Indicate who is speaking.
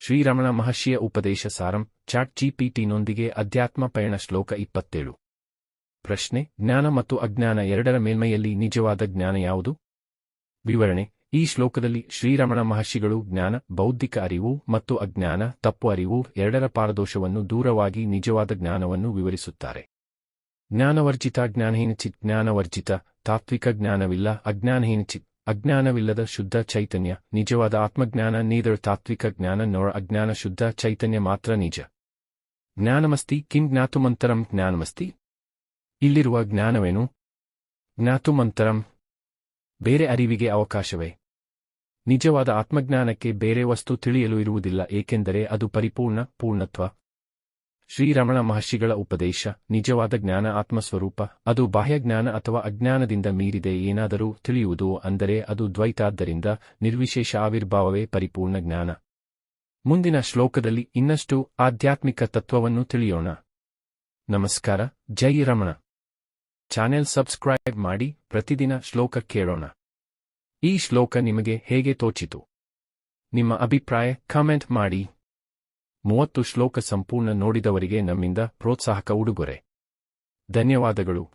Speaker 1: ಶ್ರೀರಮಣ ಮಹರ್ಷಿಯ ಉಪದೇಶ ಸಾರಂ ಚಾಟ್ ಜಿಪಿಟಿನೊಂದಿಗೆ ಅಧ್ಯಾತ್ಮ ಪಯಣ ಶ್ಲೋಕ ಇಪ್ಪತ್ತೇಳು. ಪ್ರಶ್ನೆ, ಜ್ಞಾನ ಮತ್ತು ಅಜ್ಞಾನ ಎರಡರ ಮೇಲ್ಮೈಯಲ್ಲಿ ನಿಜವಾದ ಜ್ಞಾನ ಯಾವುದು? ವಿವರಣೆ, ಈ ಶ್ಲೋಕದಲ್ಲಿ ಶ್ರೀರಮಣ ಮಹರ್ಷಿಗಳು ಜ್ಞಾನ, ಬೌದ್ಧಿಕ ಅರಿವು ಮತ್ತು ಅಜ್ಞಾನ, ತಪ್ಪು ಅರಿವು ಎರಡರ ಪಾರದೋಷವನ್ನು ದೂರವಾಗಿ ನಿಜವಾದ ಜ್ಞಾನವನ್ನು ವಿವರಿಸುತ್ತಾರೆ. ಜ್ಞಾನವರ್ಜಿತ ಜ್ಞಾನಹೀನಚಿತ್ ಜ್ಞಾನವರ್ಜಿತ ತಾತ್ವಿಕ ಜ್ಞಾನವಿಲ್ಲ ಅಜ್ಞಾನಹೀನಚಿತ್ ಅಜ್ಞಾನವಿಲ್ಲದ ಶುದ್ಧ ಚೈತನ್ಯ, ನಿಜವಾದ ಆತ್ಮಜ್ಞಾನ, ನೀದರ ತಾತ್ವಿಕ ಜ್ಞಾನ, ನೋರ ಅಜ್ಞಾನ, ಶುದ್ಧ ಚೈತನ್ಯ ಮಾತ್ರ ನಿಜ. ಜ್ಞಾನಮಸ್ತಿ, ಕಿಂ ಜ್ಞಾತುಮಂತರಂ ಜ್ಞಾನಮಸ್ತಿ. ಇಲ್ಲಿರುವ ಜ್ಞಾನವೇನು? ಜ್ಞಾತುಮಂತರಂ. ಬೇರೆ ಅರಿವಿಗೆ ಅವಕಾಶವೇ? ನಿಜವಾದ ಆತ್ಮಜ್ಞಾನಕ್ಕೆ ಬೇರೆ ವಸ್ತು ತಿಳಿಯಲು ಇರುವುದಿಲ್ಲ, ಏಕೆಂದರೆ ಅದು ಪರಿಪೂರ್ಣ, ಪೂರ್ಣತ್ವ. ಶ್ರೀರಮಣ ಮಹರ್ಷಿಗಳ ಉಪದೇಶ, ನಿಜವಾದ ಜ್ಞಾನ ಆತ್ಮಸ್ವರೂಪ, ಅದು ಬಾಹ್ಯಜ್ಞಾನ ಅಥವಾ ಅಜ್ಞಾನದಿಂದ ಮೀರಿದೆ ಏನಾದರೂ ತಿಳಿಯುವುದು ಅಂದರೆ ಅದು ದ್ವೈತಾದ್ದರಿಂದ ನಿರ್ವಿಶೇಷ ಆವಿರ್ಭಾವವೇ ಪರಿಪೂರ್ಣ ಜ್ಞಾನ. ಮುಂದಿನ ಶ್ಲೋಕದಲ್ಲಿ ಇನ್ನಷ್ಟು ಆಧ್ಯಾತ್ಮಿಕ ತತ್ವವನ್ನು ತಿಳಿಯೋಣ. ನಮಸ್ಕಾರ, ಜೈ ರಮಣ. ಚಾನೆಲ್ ಸಬ್ಸ್ಕ್ರೈಬ್ ಮಾಡಿ ಪ್ರತಿದಿನ ಶ್ಲೋಕ ಕೇಳೋಣ. ಈ ಶ್ಲೋಕ ನಿಮಗೆ ಹೇಗೆ ತೋಚಿತು? ನಿಮ್ಮ ಅಭಿಪ್ರಾಯ ಕಮೆಂಟ್ ಮಾಡಿ. ಮೂವತ್ತು ಶ್ಲೋಕ ಸಂಪೂರ್ಣ ನೋಡಿದವರಿಗೆ ನಮ್ಮಿಂದ ಪ್ರೋತ್ಸಾಹಕ ಉಡುಗೊರೆ. ಧನ್ಯವಾದಗಳು.